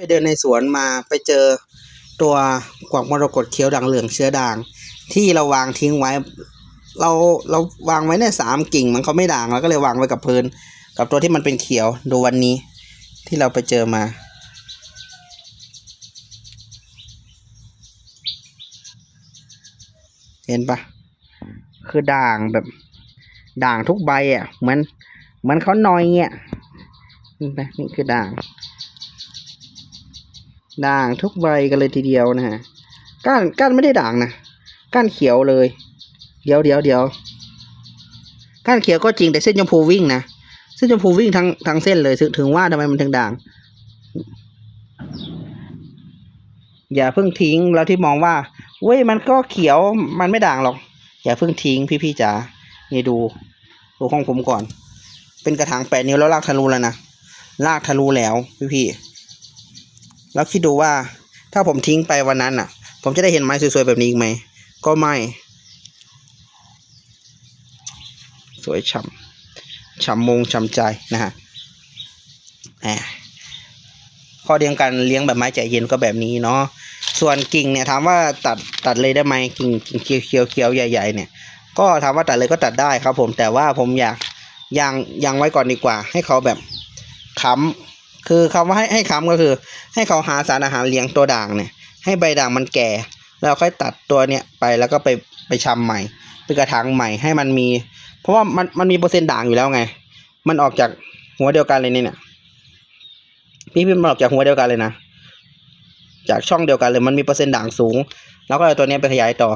ไปเดินในสวนมาไปเจอตัวกวักมรกตเขียวด่างเหลืองเชื้อด่าง ที่เราวางทิ้งไว้ เราเราวางไว้เนี่ยสามกิ่งมันเขาไม่ด่างเราก็เลยวางไว้กับพื้น กับตัวที่มันเป็นเขียวดูวันนี้ ที่เราไปเจอมาเห็นปะคือด่างแบบ ด่างทุกใบอะเหมือนเหมือนเขานอยเงี้ยนี่นะนี่คือด่าง ด่างทุกใบกันเลยทีเดียวนะฮะก้านก้านไม่ได้ด่างนะก้านเขียวเลย เดี๋ยวเดี๋ยวเดี๋ยวก้านเขียวก็จริงแต่เส้นชมพูวิ่งนะเส้นชมพูวิ่งทั้งทั้งเส้นเลยถึงว่าทำไมมันถึงด่าง อย่าเพิ่งทิ้งแล้วที่มองว่าเว้ยมันก็เขียวมันไม่ด่างหรอก อย่าเพิ่งทิ้งพี่ๆจ๋านี่ดูดูของผมก่อน เป็นกระถางแปดนิ้วแล้วลากทะลุแล้วนะลากทะลุแล้วพี่ๆ แล้วคิดดูว่าถ้าผมทิ้งไปวันนั้นอะ ผมจะได้เห็นไม้สวยๆแบบนี้อีกไหม ก็ไม่ สวยฉ่ำฉ่ำมงฉ่ำใจนะฮะแหมข้อเดียวกันเลี้ยงแบบไม้ใจเย็นก็แบบนี้เนาะส่วนกิ่งเนี่ยถามว่าตัดตัดเลยได้ไหมกิ่งกิ่งเขียวเขียวเขียวใหญ่ ๆ เนี่ย ก็ถามว่าตัดเลยก็ตัดได้ครับผมแต่ว่าผมอยากยังยังไว้ก่อนดีกว่า ให้เขาแบบค้ำ คือคำว่าให้ให้ค้ำก็คือ ให้เขาหาสารอาหารเลี้ยงตัวด่างเนี่ย ให้ใบด่างมันแก่ แล้วค่อยตัดตัวเนี้ยไปแล้วก็ไปไปชำใหม่ไปกระถางใหม่ให้มันมี เพราะว่ามันมันมีเปอร์เซ็นต์ด่างอยู่แล้วไง มันออกจากหัวเดียวกันเลยเนี่ยพี่พี่มันออกจากหัวเดียวกันเลยนะจากช่องเดียวกันเลยมันมีเปอร์เซ็นต์ด่างสูง แล้วก็เอาตัวเนี้ยไปขยายต่อ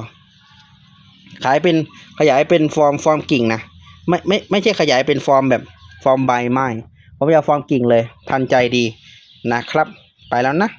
ขายเป็นขยายเป็นฟอร์มฟอร์มกิ่งนะไม่ไม่ไม่ใช่ขยายเป็นฟอร์มแบบฟอร์มใบไม้ ผมจะเอาฟอร์มกิ่งเลย ทันใจดีนะครับ ไปแล้วนะ